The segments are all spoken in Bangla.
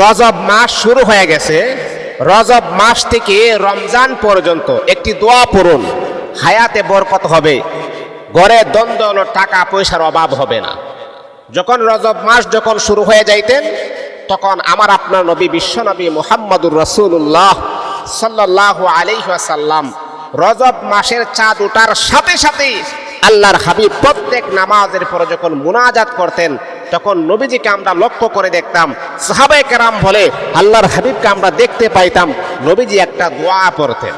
রজব মাস শুরু হয়ে গেছে। রজব মাস থেকে রমজান পর্যন্ত একটি দোয়া পড়ুন। হায়াতে বরকত হবে। গড়ে দ্বন্দ্ব টাকা পয়সার অভাব হবে না। যখন রজব মাস যখন শুরু হয়ে যাইতেন, তখন আমার আপনার নবী, বিশ্ব নবী মোহাম্মদুর রসুল্লাহ সাল্লাহ আলিহাসাল্লাম রজব মাসের চাঁদ ওঠার সাথে সাথে আল্লাহর হাবিব প্রত্যেক নামাজের পরে যখন মুনাজাত করতেন তখন নবীজিকে আমরা লক্ষ্য করে দেখতাম সাহাবাই কেরাম বলে আল্লাহর হাবিবকে আমরা দেখতে পাইতাম নবীজি একটা দোয়া পড়তেন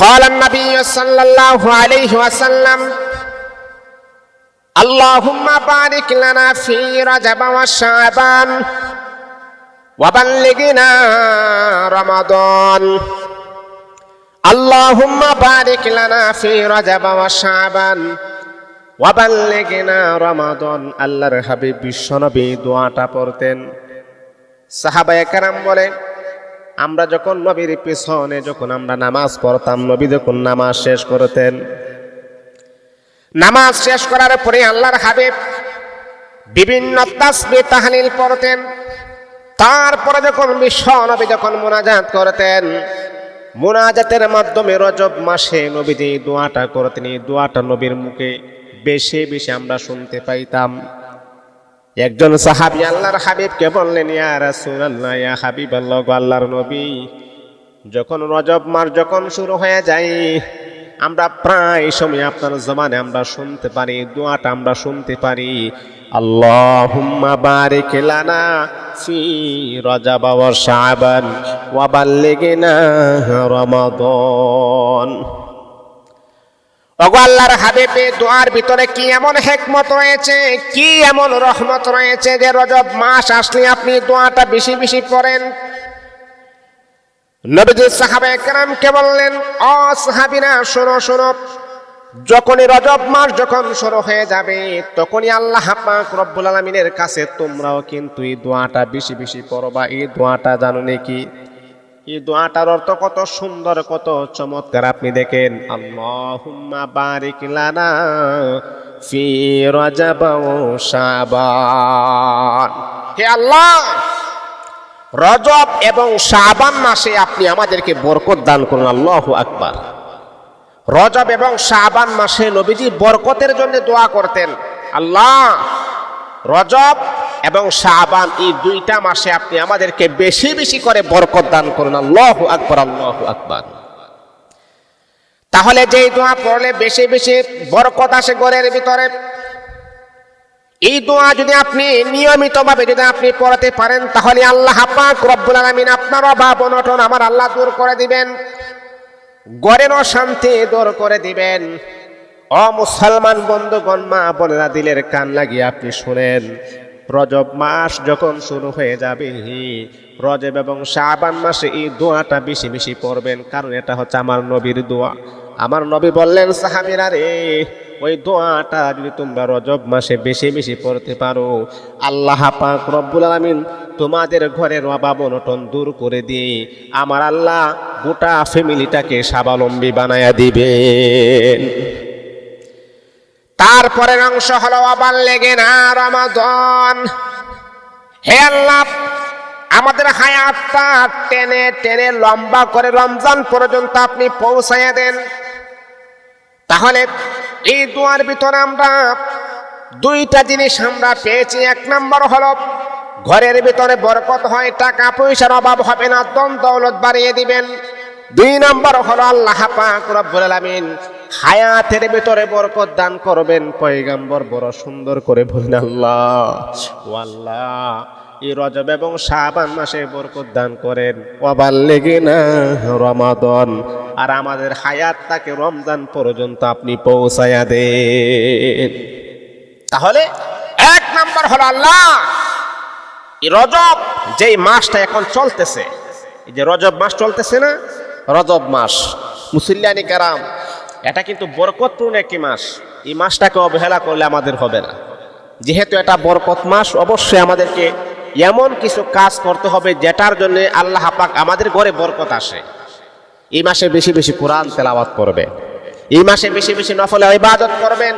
قال النبي صلى الله عليه وسلم اللهم بارك لنا في رجب وشعبان وبلغنا رمضان اللهم بارك لنا في رجب وشعبان ওয়াবাল্লেগিনা রমাদন, আল্লাহর হাবিব বিশ্বনবী দোয়াটা পড়তেন। সাহাবায়ে কারাম বলে, আমরা যখন নবীর পিছনে যখন আমরা নামাজ পড়তাম, নবী যখন নামাজ শেষ করতেন, নামাজ শেষ করার পরে আল্লাহর হাবিব বিভিন্ন তাসবি তাহলিল পড়তেন। তারপরে যখন বিশ্ব নবী যখন মোনাজাত করতেন, মোনাজাতের মাধ্যমে রজব মাসে নবীজি দোয়াটা করতেন এই দোয়াটা নবীর মুখে বেশি বেশি আমরা শুনতে পাইতাম। একজন সাহাবি আল্লাহর হাবিবকে বললেন, ইয়া রাসূলুল্লাহ, ইয়া হাবিব আল্লাহ আল্লাহর নবী, যখন রজব মাস যখন শুরু হয়ে যায়, আমরা প্রায় সময় আপনার জমানে আমরা শুনতে পারি, দোয়াটা আমরা শুনতে পারি, আল্লাহুম্মা বারিক লানা ফি রজব ওয়া শাবান, ওয়া বাল্লিগনা রমাদান। ওগো আল্লাহর হাবিবে, দোয়ার ভিতরে কি এমন হেকমত রয়েছে? কি এমন রহমত রয়েছে যে রজব মাস আসলে আপনি দোয়াটা বেশি বেশি পড়েন? নবীজি সাহাবা একরামকে বললেন, অ সাহাবিনা শোনো শোনো। যখনই রজব মাস যখন শুরু হয়ে যাবে, তখনই আল্লাহ পাক রব্বুল আলমিনের কাছে তোমরাও কিন্তু এই দোয়াটা বেশি বেশি পড়বা। এই দোয়াটা জানো নাকি? এই দোয়াটার অর্থ কত সুন্দর কত চমৎকার। আপনি দেখেন। আল্লাহুম্মা বারিক লানা ফি রজব ও শাবান। হে আল্লাহ রজব এবং শাবান মাসে আপনি আমাদেরকে বরকত দান করুন আল্লাহু আকবার। রজব এবং শাবান মাসে নবীজি বরকতের জন্য দোয়া করতেন। আল্লাহ রজব এবং শাবান এই দুইটা মাসে আপনি আমাদেরকে বেশি বেশি করে বরকত দান করুন। আল্লাহ আকবর আল্লাহ আকবর। তাহলে যেই দোয়া পড়লে বেশি বেশি বরকত আসে ঘরের ভিতরে। এই দোয়া যদি আপনি নিয়মিতভাবে যদি আপনি পড়াতে পারেন, তাহলে আল্লাহ পাক রব্বুল আলামিন আপনার অভাব অনটন আমার আল্লাহ দূর করে দিবেন। গড়েরও শান্তি দূর করে দিবেন। অ মুসলমান বন্ধুগণ, মা বোনেরা দিলের কান লাগিয়ে আপনি শুনেন। রজব মাস যখন শুরু হয়ে যাবে, রজব এবং শাবান মাসে এই দোয়াটা বেশি বেশি পড়বেন, কারণ এটা হচ্ছে আমার নবীর দোয়া। আমার নবী বললেন, সাহাবিরা রে, ওই দোয়াটা যদি তোমরা রজব মাসে বেশি বেশি পড়তে পারো, আল্লাহ পাক রব্বুল আলামিন তোমাদের ঘরের অভাব অনটন দূর করে দিয়ে আমার আল্লাহ গোটা ফ্যামিলিটাকে স্বাবলম্বী বানায়া দিবেন। তারপরের অংশ হলো আবার লেগে না, রমাদন। হে আল্লাহ, আমাদের হায়াতটা টেনে টেনে লম্বা করে রমজান পর্যন্ত আপনি পৌঁছাইয়া দেন। তাহলে এই দুয়ার ভিতরে আমরা দুইটা জিনিস আমরা পেয়েছি। এক নম্বর হলো, ঘরের ভিতরে বরকত হয় টাকা পয়সার অভাব হবে না দম দৌলত বাড়িয়ে দিবেন। দুই নম্বর হলো আল্লাহ পাক রব্বুল আলামিন হায়াতের ভিতরে বরকত দান করবেন, পয়গাম্বর বড় সুন্দর করে বলেন আল্লাহ, ও আল্লাহ, এই রজব এবং শাবান মাসে বরকত দান করেন। অবাল লেগে না রমাদন, আর আমাদের হায়াত হায়াতটাকে রমজান পর্যন্ত আপনি পৌঁছায়া দেন। তাহলে এক নম্বর হলো আল্লাহ রজব যেই মাসটা এখন চলতেছে, এই যে রজব মাস চলতেছে না? রজব মাস। মুসল্লানি কারাম এটা কিন্তু বরকতপূর্ণ একটি মাস। এই মাসটাকে অবহেলা করলে আমাদের হবে না। যেহেতু এটা বরকত মাস, অবশ্যই আমাদেরকে এমন কিছু কাজ করতে হবে যেটার জন্য আল্লাহ পাক আমাদের ঘরে বরকত আসে। এই মাসে বেশি বেশি কোরআন তেলাওয়াত করবে। এই মাসে বেশি বেশি নফলে ইবাদত করবেন।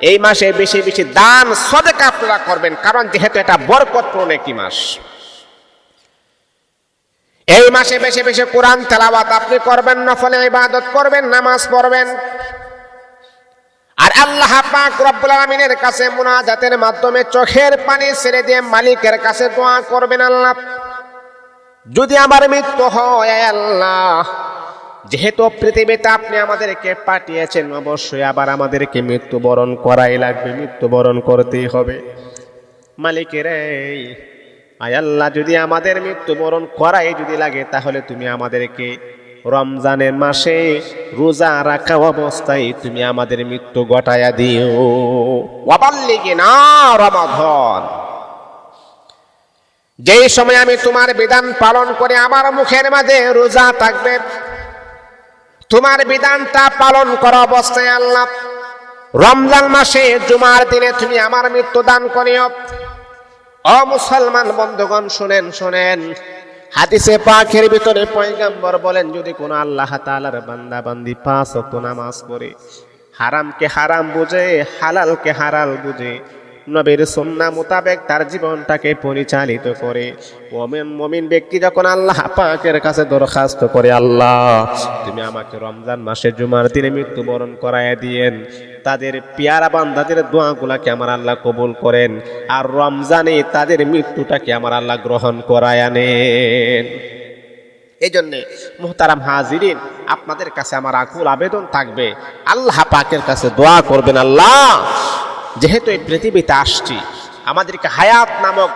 এই মাসে বেশি বেশি দান, সদেকা আপনারা করবেন। কারণ যেহেতু এটা বরকতপূর্ণ একটি মাস। এই মাসে বেশি বেশি কোরআন তেলাওয়াত আপনি করবেন, নফলে ইবাদত করবেন, নামাজ পড়বেন। আর আল্লাহ পাক রব্বুল আলামিনের কাছে মুনাজাতের মাধ্যমে চোখের পানি ছেড়ে দিয়ে মালিকের কাছে দোয়া করবেন আল্লাহ। যদি আমার মৃত্যু হয় আল্লাহ, যেহেতু পৃথিবীতে আপনি আমাদেরকে পাঠিয়েছেন, অবশ্যই আবার আমাদেরকে মৃত্যুবরণ করাই লাগবে, মৃত্যুবরণ করতেই হবে। মালিকের এই আয় আল্লাহ, যদি আমাদের মৃত্যুবরণ করাই যদি লাগে, তাহলে তুমি আমাদেরকে রমজানের মাসে রোজা রাখা অবস্থায় তুমি আমাদের মৃত্যু ঘটায়া দিও। ওয়াবাল্লিগি না রমাধন। যেই সময় আমি তোমার বিধান পালন করে আমার মুখের মাঝে রোজা থাকবে, তোমার বিধানটা পালন করা অবস্থায় আল্লাহ, রমজান মাসে জুমার দিনে তুমি আমার মৃত্যু দান করিও। অ মুসলমান বন্ধুগণ, শোনেন, শুনেন। হাদিসে পাখের ভিতরে পয়গাম্বর বলেন, যদি কোন আল্লাহ তালার বান্দা বান্দি পাঁচ নামাজ পড়ে, হারামকে হারাম বুঝে, হালালকে হারাল বুঝে নবীর সুন্না মোতাবেক তার জীবনটাকে পরিচালিত করে। মমিন মমিন ব্যক্তি যখন আল্লাহ পাকের কাছে দরখাস্ত করে, আল্লাহ, তুমি আমাকে রমজান মাসে জুমার দিনে মৃত্যুবরণ করায় দিয়েন। তাদের পেয়ারা বান্দাদের দোয়াগুলাকে আমার আল্লাহ কবুল করেন। আর রমজানে তাদের মৃত্যুটাকে আমার আল্লাহ গ্রহণ করায় আনেন এই জন্যে মোহতারাম হাজিরিন, আপনাদের কাছে আমার আকুল আবেদন থাকবে। আল্লাহ পাকের কাছে দোয়া করবেন, আল্লাহ যেহেতু এই পৃথিবীতে আসছি, আমাদেরকে হায়াত নামক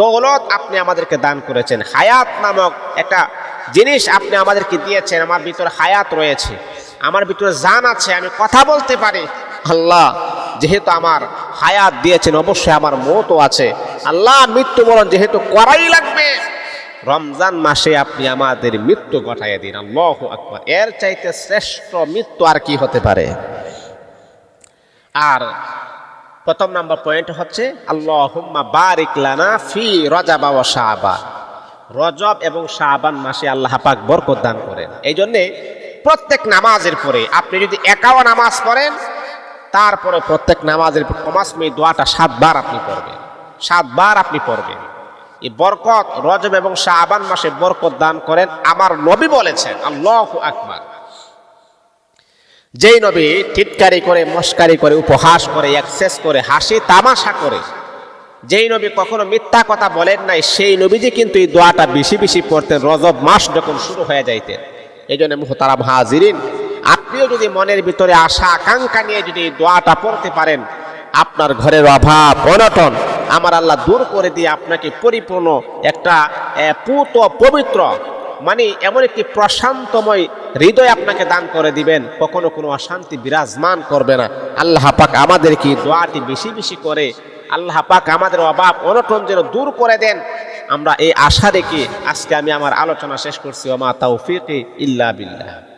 দৌলত আপনি আমাদেরকে দান করেছেন। হায়াত নামক একটা জিনিস আপনি আমাদেরকে দিয়েছেন, আমার ভিতরে হায়াত রয়েছে, আমার ভিতরে জান আছে, আমি কথা বলতে পারি। আল্লাহ যেহেতু আমার হায়াত দিয়েছেন, অবশ্যই আমার মতও আছে। আল্লাহ মৃত্যুবরণ যেহেতু করাই লাগবে, রমজান মাসে আপনি আমাদের মৃত্যু ঘটাইয়া দিন। আল্লাহ আকবার। এর চাইতে শ্রেষ্ঠ মৃত্যু আর কি হতে পারে? আর প্রথম নাম্বার পয়েন্ট হচ্ছে, আল্লাহুম্মা বারিক লানা ফি রজাবা ওয়া শাবান রজব এবং শাবান মাসে আল্লাহ পাক বরকত দান করেন। এই জন্যে প্রত্যেক নামাজের পরে আপনি যদি একাও নামাজ পড়েন, তারপরে প্রত্যেক নামাজের কমাসমে দোয়াটা সাতবার আপনি পড়বেন। সাতবার আপনি পড়বেন। এই বরকত রজব এবং শাবান মাসে বরকত দান করেন। আমার নবী বলেছেন, আল্লাহ আকবার। যেই নবী টিটকারি করে, মস্কারি করে, উপহাস করে অ্যাক্সেস করে, হাসি, তামাশা করে, যেই নবী কখনো মিথ্যা কথা বলেন নাই, সেই নবীজি কিন্তু এই দোয়াটা বেশি বেশি পড়তেন, রজব মাস যখন শুরু হয়ে যাইতেন। এই জন্য মুহতারাম হাজিরিন, আপনিও যদি মনের ভিতরে আশা, আকাঙ্ক্ষা নিয়ে যদি এই দোয়াটা পড়তে পারেন, আপনার ঘরের অভাব, অনটন, আমার আল্লাহ দূর করে দিয়ে আপনাকে পরিপূর্ণ একটা পুত পবিত্র মানে এমন একটি প্রশান্তময় হৃদয় আপনাকে দান করে দিবেন, কখনো কোনো অশান্তি বিরাজমান করবে না। আল্লাহ পাক আমাদেরকে কি দোয়াটি বেশি বেশি করে, আল্লাহ পাক আমাদের অভাব, অনটন যেন দূর করে দেন। আমরা এই আশা রেখে আজকে আমি আমার আলোচনা শেষ করছি। ওমা ফিকে ইল্লা বিল্লাহ।